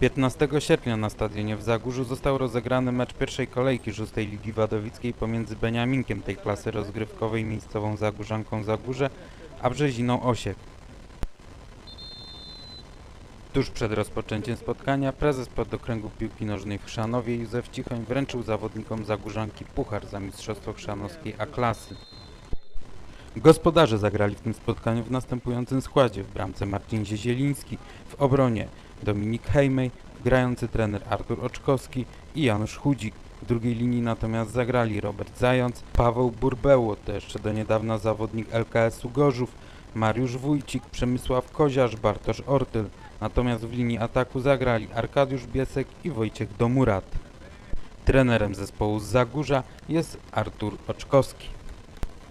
15 sierpnia na stadionie w Zagórzu został rozegrany mecz pierwszej kolejki szóstej Ligi Wadowickiej pomiędzy Beniaminkiem tej klasy rozgrywkowej miejscową Zagórzanką Zagórze, a Brzeziną Osiek. Tuż przed rozpoczęciem spotkania prezes podokręgu piłki nożnej w Chrzanowie Józef Cichoń wręczył zawodnikom Zagórzanki puchar za mistrzostwo chrzanowskiej A-klasy. Gospodarze zagrali w tym spotkaniu w następującym składzie. W bramce Marcin Ziezieliński, w obronie Dominik Hejmej, grający trener Artur Oczkowski i Janusz Chudzik. W drugiej linii natomiast zagrali Robert Zając, Paweł Burbeło, to jeszcze do niedawna zawodnik LKS-u Gorzów, Mariusz Wójcik, Przemysław Koziarz, Bartosz Ortyl. Natomiast w linii ataku zagrali Arkadiusz Biesek i Wojciech Domurat. Trenerem zespołu z Zagórza jest Artur Oczkowski.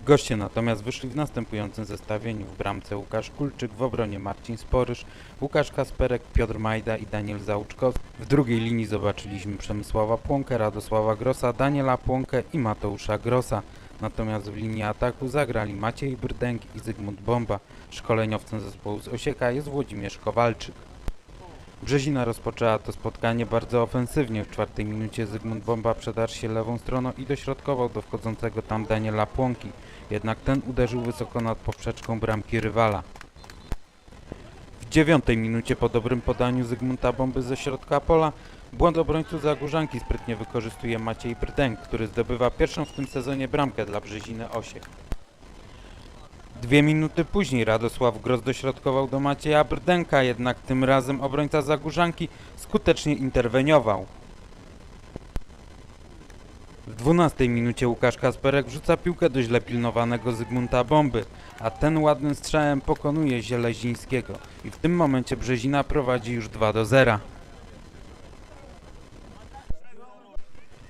Goście natomiast wyszli w następującym zestawieniu. W bramce Łukasz Kulczyk, w obronie Marcin Sporysz, Łukasz Kasperek, Piotr Majda i Daniel Załuczkowski. W drugiej linii zobaczyliśmy Przemysława Płonkę, Radosława Grossa, Daniela Płonkę i Mateusza Grossa. Natomiast w linii ataku zagrali Maciej Brydęk i Zygmunt Bomba. Szkoleniowcem zespołu z Osieka jest Włodzimierz Kowalczyk. Brzezina rozpoczęła to spotkanie bardzo ofensywnie. W czwartej minucie Zygmunt Bomba przedarł się lewą stroną i dośrodkował do wchodzącego tam Daniela Płonki. Jednak ten uderzył wysoko nad poprzeczką bramki rywala. W dziewiątej minucie po dobrym podaniu Zygmunta Bomby ze środka pola błąd obrońców Zagórzanki sprytnie wykorzystuje Maciej Brydęk, który zdobywa pierwszą w tym sezonie bramkę dla Brzeziny Osiek. Dwie minuty później Radosław Gross dośrodkował do Macieja Brdenka, jednak tym razem obrońca Zagórzanki skutecznie interweniował. W 12 minucie Łukasz Kasperek wrzuca piłkę do źle pilnowanego Zygmunta Bomby, a ten ładnym strzałem pokonuje Zielezińskiego i w tym momencie Brzezina prowadzi już 2 do 0.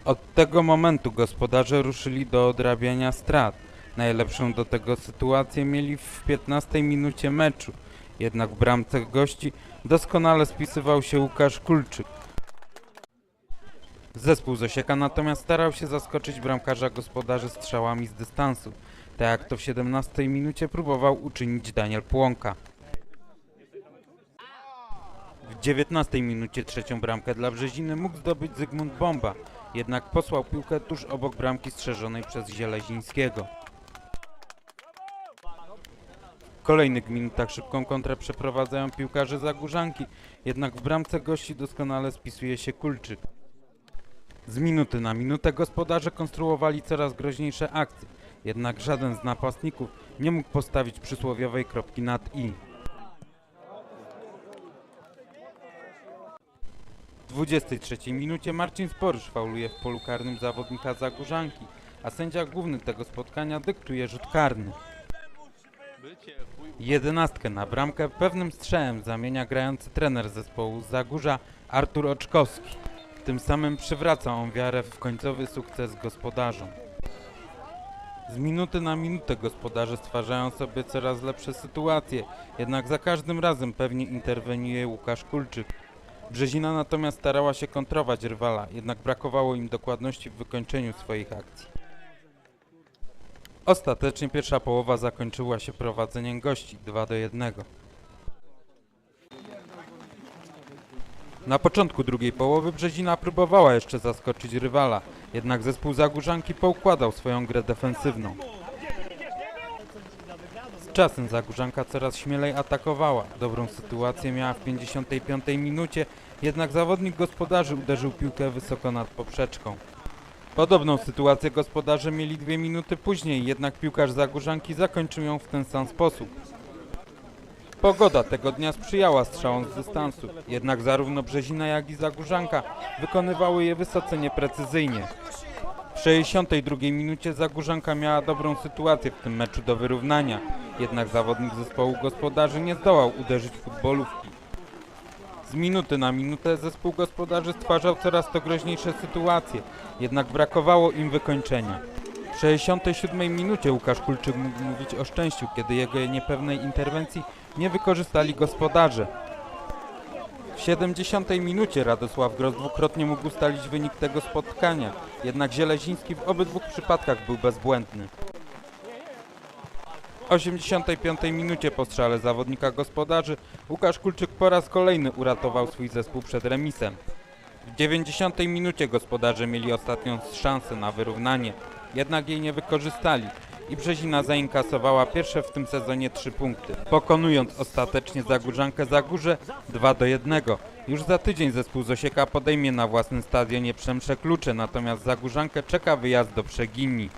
Od tego momentu gospodarze ruszyli do odrabiania strat. Najlepszą do tego sytuację mieli w 15 minucie meczu. Jednak w bramce gości doskonale spisywał się Łukasz Kulczyk. Zespół z Osieka natomiast starał się zaskoczyć bramkarza gospodarzy strzałami z dystansu, tak jak to w 17 minucie próbował uczynić Daniel Płonka. W 19 minucie trzecią bramkę dla Brzeziny mógł zdobyć Zygmunt Bomba, jednak posłał piłkę tuż obok bramki strzeżonej przez Zielezińskiego. W kolejnych minutach szybką kontrę przeprowadzają piłkarze Zagórzanki, jednak w bramce gości doskonale spisuje się Kulczyk. Z minuty na minutę gospodarze konstruowali coraz groźniejsze akcje, jednak żaden z napastników nie mógł postawić przysłowiowej kropki nad i. W 23 minucie Marcin Sporysz fauluje w polu karnym zawodnika Zagórzanki, a sędzia główny tego spotkania dyktuje rzut karny. Jedenastkę na bramkę pewnym strzałem zamienia grający trener zespołu Zagórza Artur Oczkowski. Tym samym przywraca on wiarę w końcowy sukces gospodarzom. Z minuty na minutę gospodarze stwarzają sobie coraz lepsze sytuacje, jednak za każdym razem pewnie interweniuje Łukasz Kulczyk. Brzezina natomiast starała się kontrować rywala, jednak brakowało im dokładności w wykończeniu swoich akcji. Ostatecznie pierwsza połowa zakończyła się prowadzeniem gości 2 do 1. Na początku drugiej połowy Brzezina próbowała jeszcze zaskoczyć rywala, jednak zespół Zagórzanki poukładał swoją grę defensywną. Z czasem Zagórzanka coraz śmielej atakowała. Dobrą sytuację miała w 55 minucie, jednak zawodnik gospodarzy uderzył piłkę wysoko nad poprzeczką. Podobną sytuację gospodarze mieli dwie minuty później, jednak piłkarz Zagórzanki zakończył ją w ten sam sposób. Pogoda tego dnia sprzyjała strzałom z dystansu, jednak zarówno Brzezina jak i Zagórzanka wykonywały je wysoce nieprecyzyjnie. W 62 minucie Zagórzanka miała dobrą sytuację w tym meczu do wyrównania, jednak zawodnik zespołu gospodarzy nie zdołał uderzyć futbolówki. Minuty na minutę zespół gospodarzy stwarzał coraz to groźniejsze sytuacje, jednak brakowało im wykończenia. W 67 minucie Łukasz Kulczyk mógł mówić o szczęściu, kiedy jego niepewnej interwencji nie wykorzystali gospodarze. W 70 minucie Radosław Gross dwukrotnie mógł ustalić wynik tego spotkania, jednak Zieleziński w obydwu przypadkach był bezbłędny. W 85 minucie po strzale zawodnika gospodarzy Łukasz Kulczyk po raz kolejny uratował swój zespół przed remisem. W 90 minucie gospodarze mieli ostatnią szansę na wyrównanie, jednak jej nie wykorzystali i Brzezina zainkasowała pierwsze w tym sezonie trzy punkty, pokonując ostatecznie Zagórzankę Zagórze 2 do 1. Już za tydzień zespół Zosieka podejmie na własnym stadionie Przemsze Klucze, natomiast Zagórzankę czeka wyjazd do Przegini.